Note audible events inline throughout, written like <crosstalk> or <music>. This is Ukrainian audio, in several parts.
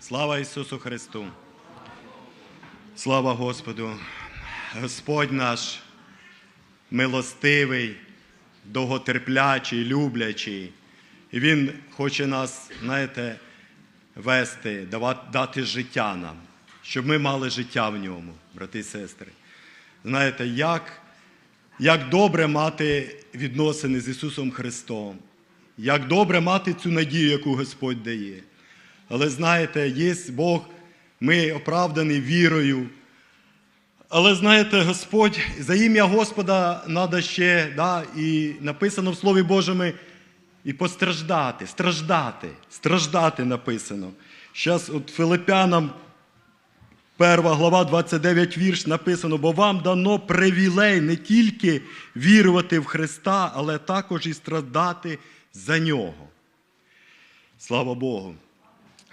Слава Ісусу Христу! Слава Господу! Господь наш милостивий, довготерплячий, люблячий. І Він хоче нас, знаєте, вести, дати життя нам, щоб ми мали життя в ньому, брати і сестри. Знаєте, як, як добре мати відносини з Ісусом Христом, як добре мати цю надію, яку Господь дає. Але знаєте, є Бог, ми оправдані вірою. Але знаєте, Господь, за ім'я Господа треба ще, да, і написано в Слові Божому, і постраждати, страждати, страждати написано. Зараз от Филипянам, 1 глава 29 вірш написано, бо вам дано привілей не тільки вірувати в Христа, але також і страждати за нього. Слава Богу.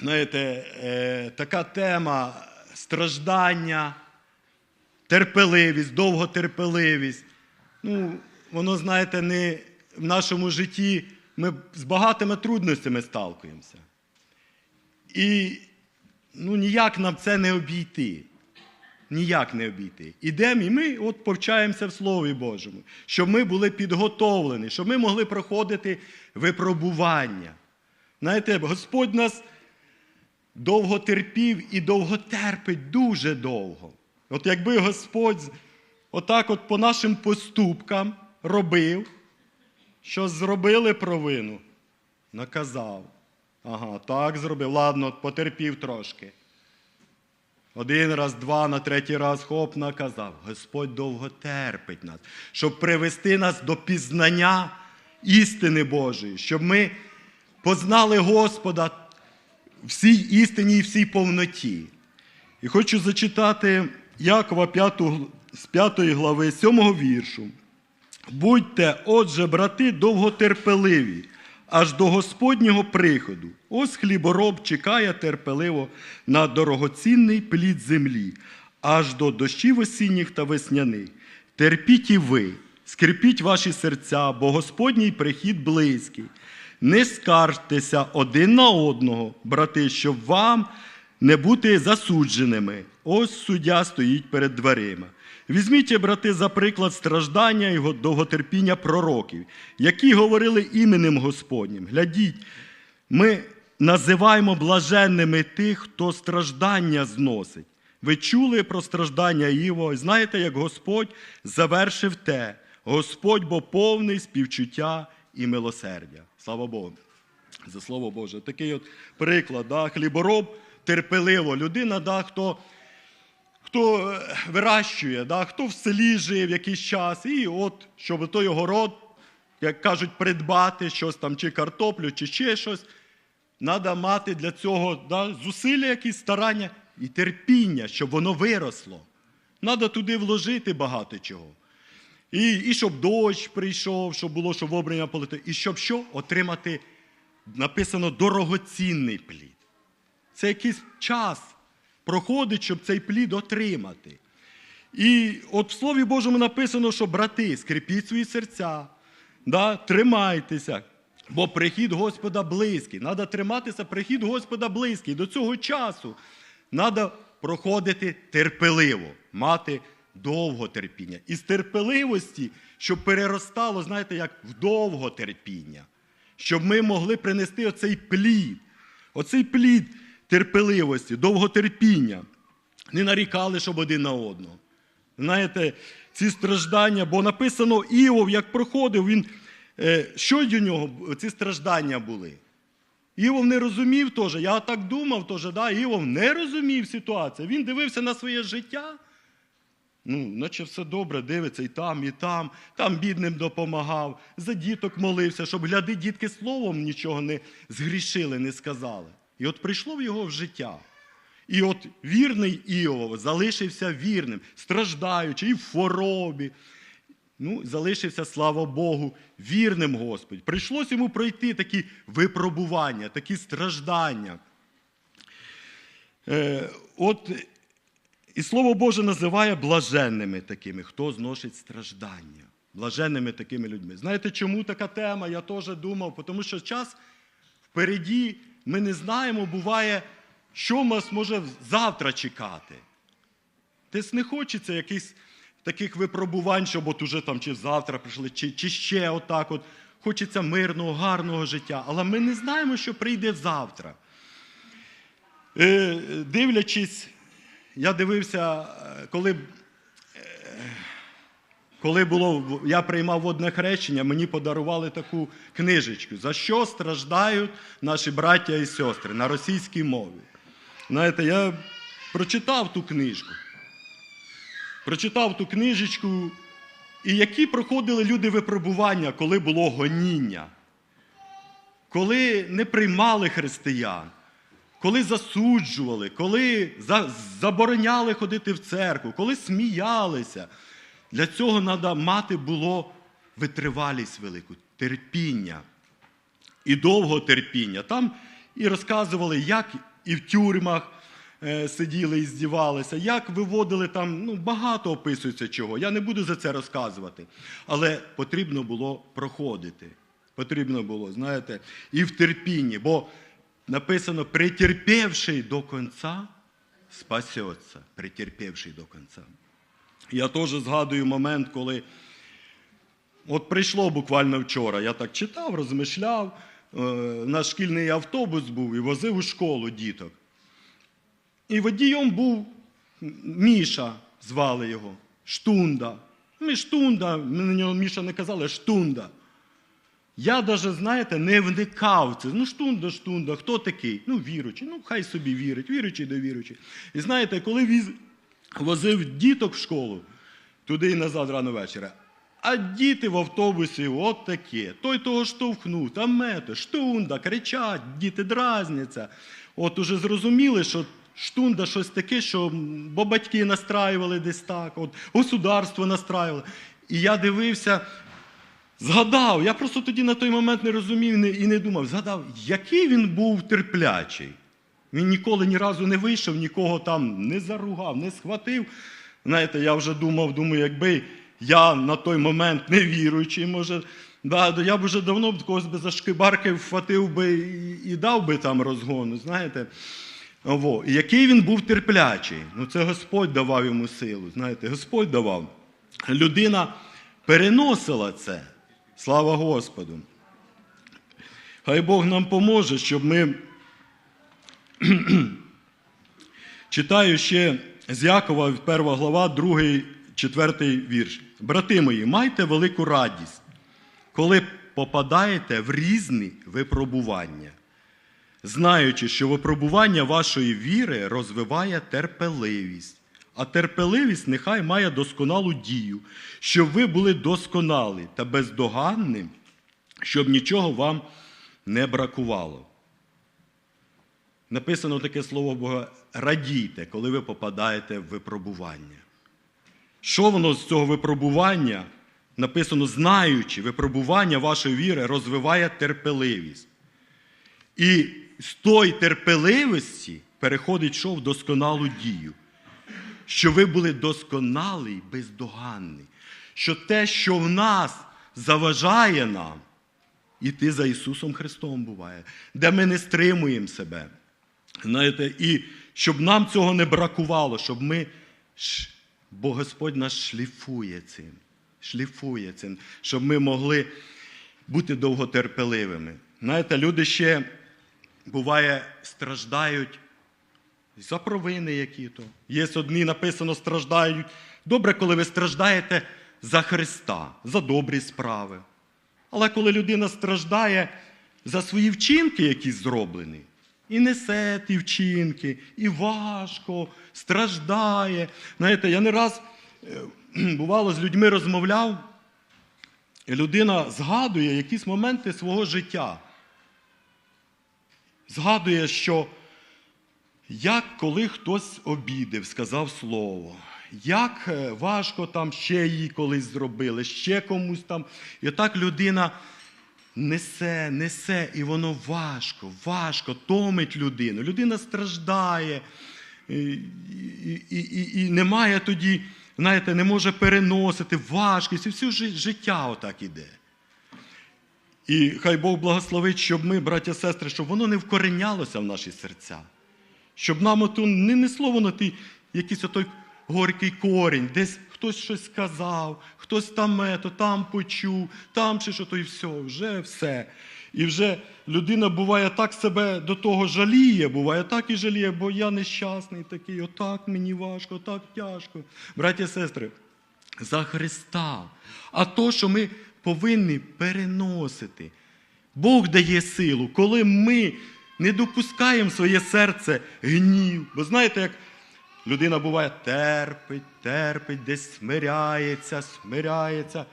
Знаєте, е, така тема страждання, терпеливість, довготерпеливість. Ну, воно, знаєте, не в нашому житті ми з багатими трудностями сталкуємося. І ну, ніяк нам це не обійти. Ніяк не обійти. Ідемо і ми от повчаємося в Слові Божому, щоб ми були підготовлені, щоб ми могли проходити випробування. Знаєте, Господь нас довго терпів і довго терпить дуже довго. От якби Господь отак от по нашим поступкам робив, що зробили провину, наказав. Ага, так зробив. Ладно, потерпів трошки. Один раз, два, на третій раз хоп, наказав. Господь довго терпить нас, щоб привести нас до пізнання істини Божої, щоб ми познали Господа всій істині і всій повноті. І хочу зачитати Якова 5, з 5 глави 7 віршу. Будьте, отже, брати, довготерпеливі, аж до Господнього приходу. Ось хлібороб чекає терпеливо на дорогоцінний плід землі, аж до дощів осінніх та весняних. Терпіть і ви, скріпіть ваші серця, бо Господній прихід близький. Не скаржтеся один на одного, брати, щоб вам не бути засудженими. Ось суддя стоїть перед дверима. Візьміть, брати, за приклад страждання і довготерпіння пророків, які говорили іменем Господнім. Глядіть, ми називаємо блаженними тих, хто страждання зносить. Ви чули про страждання Іво, і знаєте, як Господь завершив те. Господь бо повний співчуття і милосердя. Слава Богу. За слово Боже. Такий от приклад, да? хлібороб терпеливо. Людина, да, хто хто е, вирощує, да, хто в селі жив якийсь час, і от, щоб той город, як кажуть, придбати щось там, чи картоплю, чи ще щось, треба мати для цього да, зусилля, якісь старання і терпіння, щоб воно виросло. Треба туди вложити багато чого. І і щоб дощ прийшов, щоб було, щоб обрання полетить, і щоб що? Отримати, написано, дорогоцінний плід. Це якийсь час проходить, щоб цей плід отримати. І от в Слові Божому написано, що брати, скріпіть свої серця, да, тримайтеся, бо прихід Господа близький. Треба триматися, прихід Господа близький. До цього часу треба проходити терпеливо, мати довго терпіння. І з терпеливості, щоб переростало, знаєте, як в довго терпіння, щоб ми могли принести оцей плід, оцей плід терпеливості, довготерпіння. Не нарікали, щоб один на одного. Знаєте, ці страждання, бо написано Іов, як проходив, він, е, що до нього ці страждання були? Іов не розумів теж, я так думав, теж, да, Іов не розумів ситуацію. Він дивився на своє життя. Ну, наче все добре, дивиться і там, і там, там бідним допомагав, за діток молився, щоб гляди, дітки словом нічого не згрішили, не сказали. І от прийшло в його в життя. І от вірний Іов залишився вірним, страждаючи і в хворобі. Ну, залишився, слава Богу, вірним Господь. Прийшлось йому пройти такі випробування, такі страждання. Е, От і Слово Боже називає блаженними такими, хто зносить страждання. Блаженними такими людьми. Знаєте, чому така тема? Я теж думав, тому що час впереді ми не знаємо, буває, що нас може завтра чекати. Десь не хочеться якихось таких випробувань, щоб от уже там чи завтра прийшли, чи, чи ще отак. От. Хочеться мирного, гарного життя. Але ми не знаємо, що прийде завтра. Е, дивлячись, я дивився, е, коли, е, коли було, я приймав водне хрещення, мені подарували таку книжечку, за що страждають наші браття і сестри на російській мові. Знаєте, я прочитав ту книжку. Прочитав ту книжечку, і які проходили люди випробування, коли було гоніння, коли не приймали християн, коли засуджували, коли забороняли ходити в церкву, коли сміялися. Для цього треба мати було витривалість велику, терпіння і довго терпіння. Там і розказували, як і в тюрмах е, сиділи і здівалися, як виводили там, ну, багато описується чого. Я не буду за це розказувати. Але потрібно було проходити. Потрібно було, знаєте, і в терпінні. Бо написано, претерпівший до кінця, спасеться, претерпівший до кінця. Я теж згадую момент, коли От прийшло буквально вчора. Я так читав, розмишляв. Е, Наш шкільний автобус був і возив у школу діток. І водієм був Міша, звали його, Штунда. Ми Штунда, ми на нього Міша не казали, Штунда. Я навіть, знаєте, не вникав це. Ну, штунда, штунда, хто такий? Ну, віруючий, ну хай собі вірить, віруючий до віруючий. І знаєте, коли віз, возив діток в школу, туди і назад рано вечора, а діти в автобусі от таке. Той того штовхнув, там мето, штунда, кричать, діти дразняться. От уже зрозуміли, що штунда щось таке, що бо батьки настраювали десь так, от государство настраювало. І я дивився, згадав, я просто тоді на той момент не розумів і не думав, згадав, який він був терплячий. Він ніколи ні разу не вийшов, нікого там не заругав, не схватив. Знаєте, я вже думав, думаю, якби я на той момент не віруючий, може, да, я б вже давно б когось би за шкибарки вхватив би і, і дав би там розгону. Знаєте. Во. І який він був терплячий. Ну, це Господь давав йому силу. Знаєте, Господь давав. Людина переносила це. Слава Господу. Хай Бог нам поможе, щоб ми. <clears throat> Читаю ще з Якова, перша глава, другий, четвертий вірш. Брати мої, майте велику радість, коли попадаєте в різні випробування, знаючи, що випробування вашої віри розвиває терпеливість. А терпеливість нехай має досконалу дію, щоб ви були досконалі та бездоганним, щоб нічого вам не бракувало. Написано таке слово Бога: радійте, коли ви попадаєте в випробування. Що воно з цього випробування? Написано, знаючи, випробування вашої віри розвиває терпеливість. І з тої терпеливості переходить що в досконалу дію. Що ви були досконалі і бездоганні. Що те, що в нас заважає нам, іти за Ісусом Христом буває, де ми не стримуємо себе. Знаєте, і щоб нам цього не бракувало, щоб ми, бо Господь нас шліфує цим, шліфує цим, щоб ми могли бути довготерпеливими. Знаєте, люди ще буває страждають за провини які-то. Є одні написано страждають. Добре, коли ви страждаєте за Христа, за добрі справи. Але коли людина страждає за свої вчинки, які зроблені, і несе ті вчинки, і важко, страждає. Знаєте, я не раз е, <clears throat> бувало з людьми розмовляв, і людина згадує якісь моменти свого життя. Згадує, що як коли хтось обідив, сказав слово, як е, важко там ще їй колись зробили, ще комусь там. І отак людина несе, несе, і воно важко, важко, томить людину. Людина страждає і, і, і, і немає тоді, знаєте, не може переносити важкість, і все життя отак іде. І хай Бог благословить, щоб ми, браття сестри, щоб воно не вкоренялося в наші серця. Щоб нам ото не несло воно ті, якийсь отой горький корінь, десь хтось щось сказав, хтось там ето, там почув, там чи що, то і все, вже все. І вже людина буває так себе до того жаліє, буває так і жаліє, бо я нещасний такий, отак мені важко, отак тяжко. Браття і сестри, за Христа. А то, що ми повинні переносити. Бог дає силу, коли ми не допускаємо в своє серце гнів. Бо знаєте, як людина буває терпить, терпить, десь смиряється, смиряється,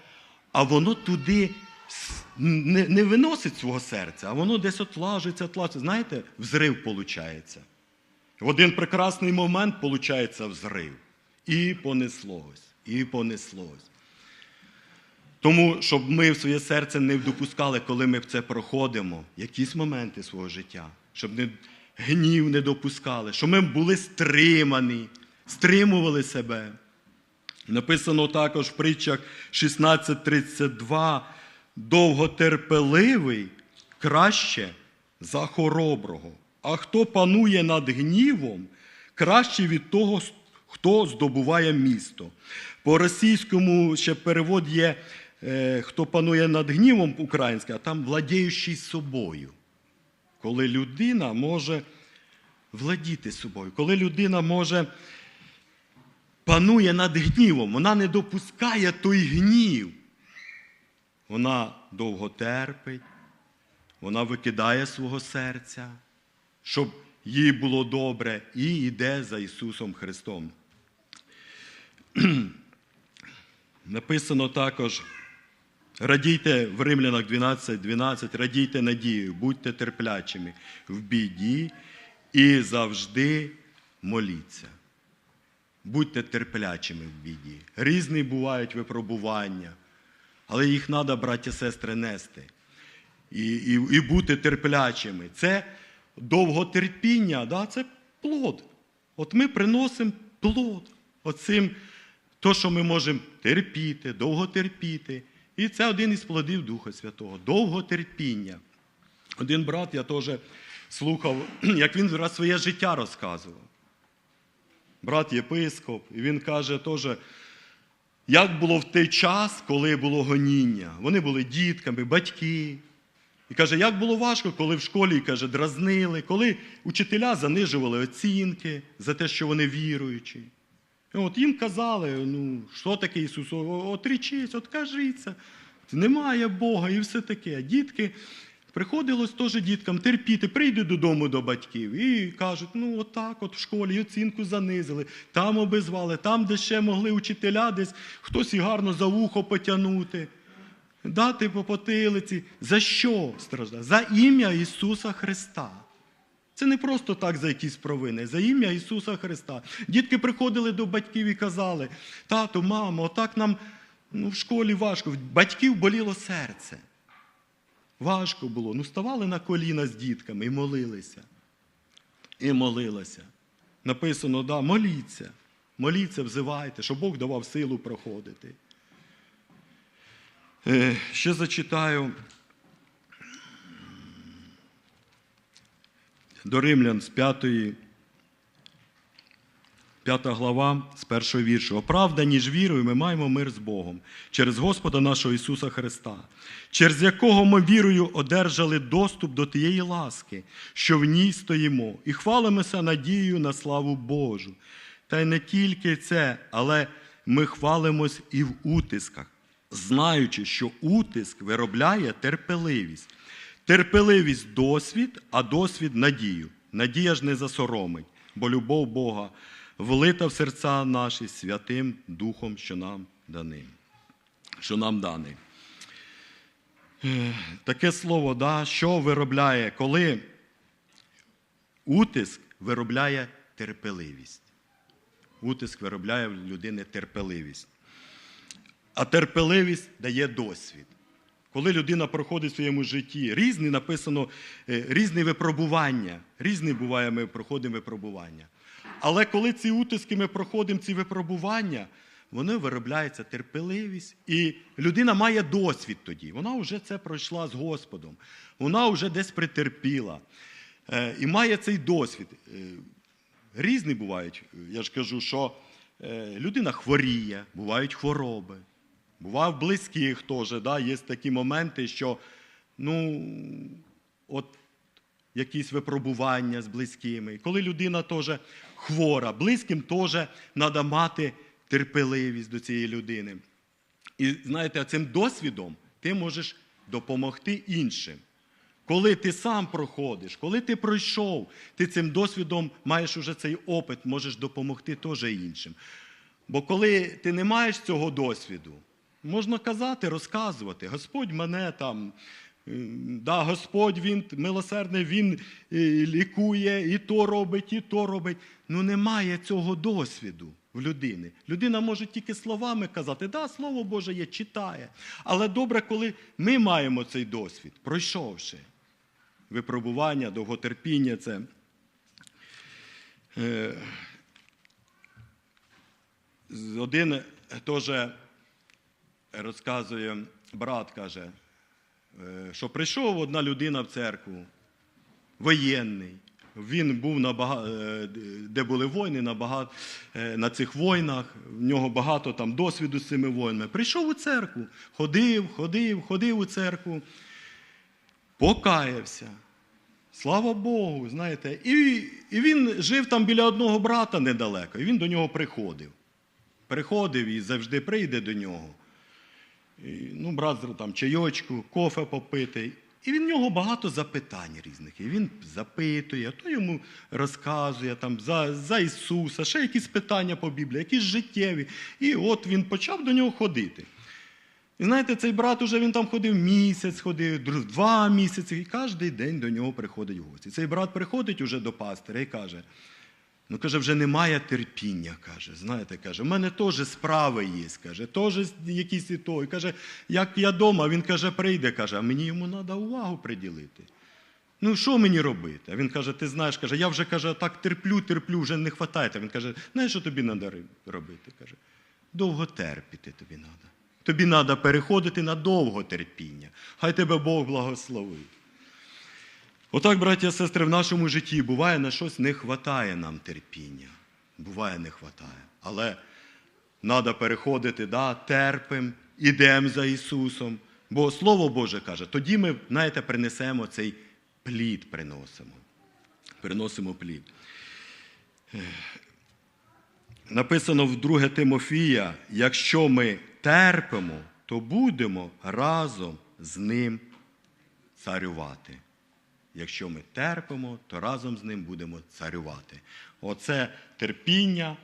а воно туди не, не виносить свого серця, а воно десь отлажується, отлажується. Знаєте, взрив виходить. В один прекрасний момент виходить взрив. І понеслось, і понеслось. Тому, щоб ми в своє серце не допускали, коли ми в це проходимо, якісь моменти свого життя, щоб не, гнів не допускали, щоб ми були стримані, стримували себе. Написано також в притчах 16.32, довготерпеливий краще за хороброго, а хто панує над гнівом, краще від того, хто здобуває місто. По російському ще перевод є, хто панує над гнівом українське, а там владіючий собою. Коли людина може владіти собою, коли людина може панує над гнівом, вона не допускає той гнів. Вона довго терпить, вона викидає свого серця, щоб їй було добре, і йде за Ісусом Христом. <clears throat> Написано також, радійте в Римлянах 12, 12, радійте надією, будьте терплячими в біді і завжди моліться. Будьте терплячими в біді. Різні бувають випробування, але їх треба, браття сестри, нести. І, і, і бути терплячими. Це довготерпіння, да? це плод. От ми приносимо плод. Оцим, то, що ми можемо терпіти, довготерпіти. І це один із плодів Духа Святого. Довготерпіння. Один брат, я теж слухав, <clears throat> як він раз своє життя розказував. Брат єпископ, і він каже теж, як було в той час, коли було гоніння. Вони були дітками, батьки. І каже, як було важко, коли в школі каже, дразнили, коли учителя занижували оцінки за те, що вони віруючі. От їм казали, ну, що таке Ісус, отрічись, откажіться. Немає Бога і все таке. Дітки приходилось теж діткам терпіти, прийдуть додому до батьків і кажуть, ну отак, от в школі оцінку занизили, там обізвали, там, де ще могли учителя, десь хтось і гарно за вухо потягнути дати по потилиці. За що страждає? За ім'я Ісуса Христа. Це не просто так за якісь провини, за ім'я Ісуса Христа. Дітки приходили до батьків і казали: тату, мамо, отак нам ну, в школі важко. Батьків боліло серце. Важко було. Ну, ставали на коліна з дітками і молилися. І молилася. Написано, да, моліться. Моліться, взивайте, щоб Бог давав силу проходити. Е, Ще зачитаю до Римлян з 5, 5 глава, з першого віршу. Оправдані ж вірою ми маємо мир з Богом через Господа нашого Ісуса Христа, через якого ми вірою одержали доступ до тієї ласки, що в ній стоїмо, і хвалимося надією на славу Божу. Та й не тільки це, але ми хвалимось і в утисках знаючи, що утиск виробляє терпеливість. Терпеливість досвід, а досвід надію. Надія ж не засоромить, бо любов Бога влита в серця наші святим Духом, що нам даний. Що нам даний. Таке слово, да, що виробляє, коли утиск виробляє терпеливість. Утиск виробляє в людини терпеливість. А терпеливість дає досвід. Коли людина проходить в своєму житті, різні написано, е, різні випробування. Різні буває, ми проходимо випробування. Але коли ці утиски ми проходимо, ці випробування, воно виробляється терпеливість, і людина має досвід тоді. Вона вже це пройшла з Господом, вона вже десь притерпіла е, і має цей досвід. Е, Різні бувають. Я ж кажу, що людина хворіє, бувають хвороби. Буває в близьких теж. Да? Є такі моменти, що ну, от якісь випробування з близькими. Коли людина теж хвора, близьким теж треба мати терпеливість до цієї людини. І знаєте, цим досвідом ти можеш допомогти іншим. Коли ти сам проходиш, коли ти пройшов, ти цим досвідом маєш уже цей опит, можеш допомогти теж іншим. Бо коли ти не маєш цього досвіду, можна казати, розказувати, Господь мене там, е, да, Господь Він милосердний, Він е, лікує, і то робить, і то робить. Ну немає цього досвіду в людини. Людина може тільки словами казати, да, Слово Боже є, читає. Але добре, коли ми маємо цей досвід, пройшовши випробування, довготерпіння, це. Е, Один теж розказує, брат каже, е, що прийшов одна людина в церкву, воєнний. Він був на бага... е, де були війни, на, бага... е, на цих війнах, в нього багато там досвіду з цими воїнами. Прийшов у церкву, ходив, ходив, ходив у церкву, покаявся. Слава Богу, знаєте. І, і він жив там біля одного брата недалеко, і він до нього приходив. Приходив і завжди прийде до нього. Ну, брат там чайочку, кофе попити. І в нього багато запитань різних. І він запитує, то йому розказує там, за, за Ісуса, ще якісь питання по Біблії, якісь життєві. І от він почав до нього ходити. І знаєте, цей брат уже він там ходив місяць, ходив, два місяці, і кожен день до нього приходить гості. Цей брат приходить уже до пастиря і каже: ну каже, вже немає терпіння. каже. Знаєте, каже, в мене теж справи є, каже, теж якісь і то. І каже, як я вдома, він каже, прийде, каже, а мені йому треба увагу приділити. Ну, що мені робити? А він каже: ти знаєш, каже, я вже каже, так терплю, терплю, вже не вистачає. Він каже, знаєш, що тобі треба робити? Каже, довго терпіти тобі треба. Тобі треба переходити на довго терпіння. Хай тебе Бог благословить. Отак, браті і сестри, в нашому житті буває на щось не вистачає нам терпіння. Буває, не вистачає. Але треба переходити, да, терпим, ідемо за Ісусом. Бо Слово Боже каже, тоді ми, знаєте, принесемо цей плід, приносимо. Приносимо плід. Написано в 2 Тимофія, якщо ми терпимо, то будемо разом з ним царювати. Якщо ми терпимо, то разом з ним будемо царювати. Оце терпіння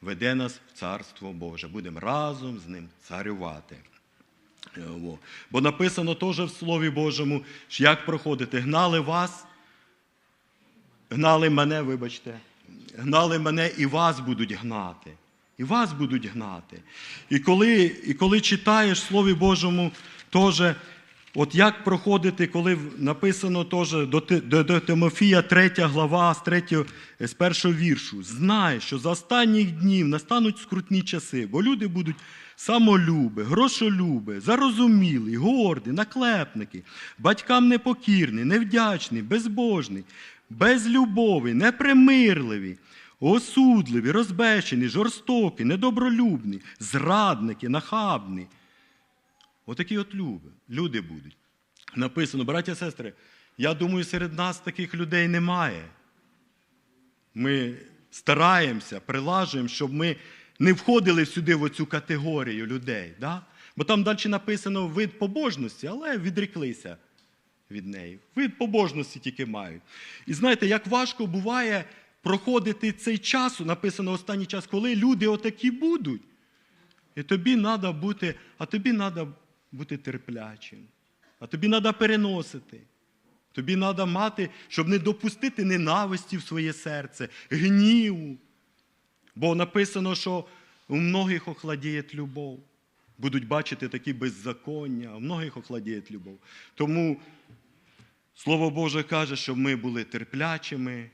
веде нас в Царство Боже. Будемо разом з ним царювати. Е. Бо написано теж в Слові Божому, що як проходити. Гнали вас, гнали мене, вибачте, гнали мене і вас будуть гнати. І вас будуть гнати. І коли, і коли читаєш в Слові Божому, теж, от як проходити, коли написано теж до, до, до Тимофія 3 глава з, 3, з першого віршу, знай, що за останніх днів настануть скрутні часи, бо люди будуть самолюби, грошолюби, зарозумілі, горді, наклепники, батькам непокірні, невдячні, безбожні, безлюбові, непримирливі, осудливі, розбещені, жорстокі, недобролюбні, зрадники, нахабні. Отакі от люди, люди будуть. Написано, браття сестри, я думаю, серед нас таких людей немає. Ми стараємося, прилажуємо, щоб ми не входили сюди в оцю категорію людей. Да? Бо там далі написано вид побожності, але відріклися від неї. Вид побожності тільки мають. І знаєте, як важко буває проходити цей час, написано останній час, коли люди отакі будуть. І тобі треба бути, а тобі треба бути терплячим. А тобі треба переносити. Тобі треба мати, щоб не допустити ненависті в своє серце, гніву. Бо написано, що у многих охладіє любов. Будуть бачити такі беззаконня, а у многих охладіє любов. Тому Слово Боже каже, щоб ми були терплячими,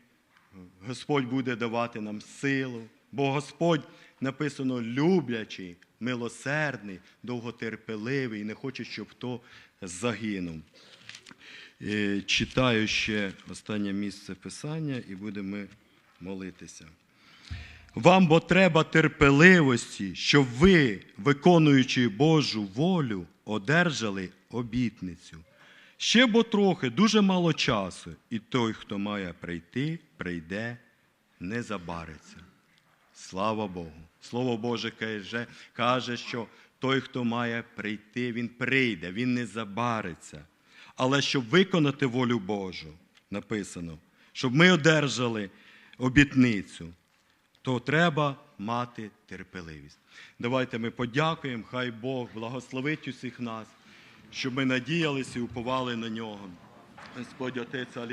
Господь буде давати нам силу, бо Господь написано люблячий, милосердний, довготерпеливий, не хоче, щоб хто загинув. Е, Читаю ще останнє місце писання і будемо молитися. Вам бо треба терпеливості, щоб ви, виконуючи Божу волю, одержали обітницю. Ще бо трохи, дуже мало часу, і той, хто має прийти, прийде, не забариться. Слава Богу. Слово Боже каже, каже, що той, хто має прийти, він прийде, він не забариться. Але щоб виконати волю Божу, написано, щоб ми одержали обітницю, то треба мати терпеливість. Давайте ми подякуємо, хай Бог благословить усіх нас, щоб ми надіялися і уповали на нього. Господь Отець,